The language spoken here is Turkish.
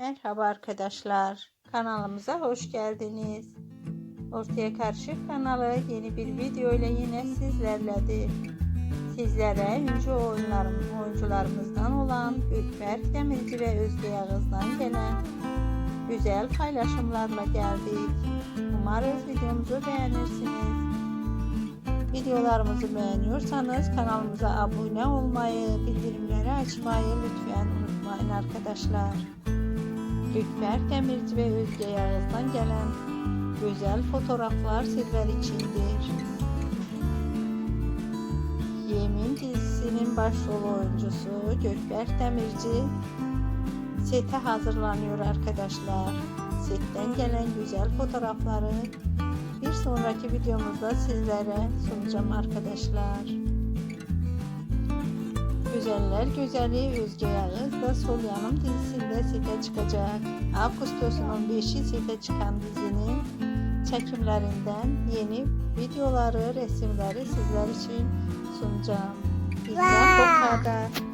Merhaba arkadaşlar. Kanalımıza hoş geldiniz. Ortaya Karışık kanalı yeni bir video ile yine sizlerledir. Sizlere ünlü oyunlarım, oyuncularımızdan olan Gökberk Demirci ve Özge Yağız'dan gelen güzel paylaşımlarla geldik. Umarız videomuzu beğenirsiniz. Videolarımızı beğeniyorsanız kanalımıza abone olmayı, bildirimleri açmayı lütfen unutmayın arkadaşlar. Gökberk Demirci ve Özge Yağız'dan gelen güzel fotoğraflar sizler içindir. Yemin dizisinin başrol oyuncusu Gökberk Demirci sete hazırlanıyor arkadaşlar. Setten gelen güzel fotoğrafları bir sonraki videomuzda sizlere sunacağım arkadaşlar. Güzeller Güzeli Özge Yağız da Sol Yanım dizisinde sete çıkacak. Ağustos'un 15'i sete çıkan dizinin çekimlerinden yeni videoları, resimleri sizler için sunacağım. Bizden bu kadar.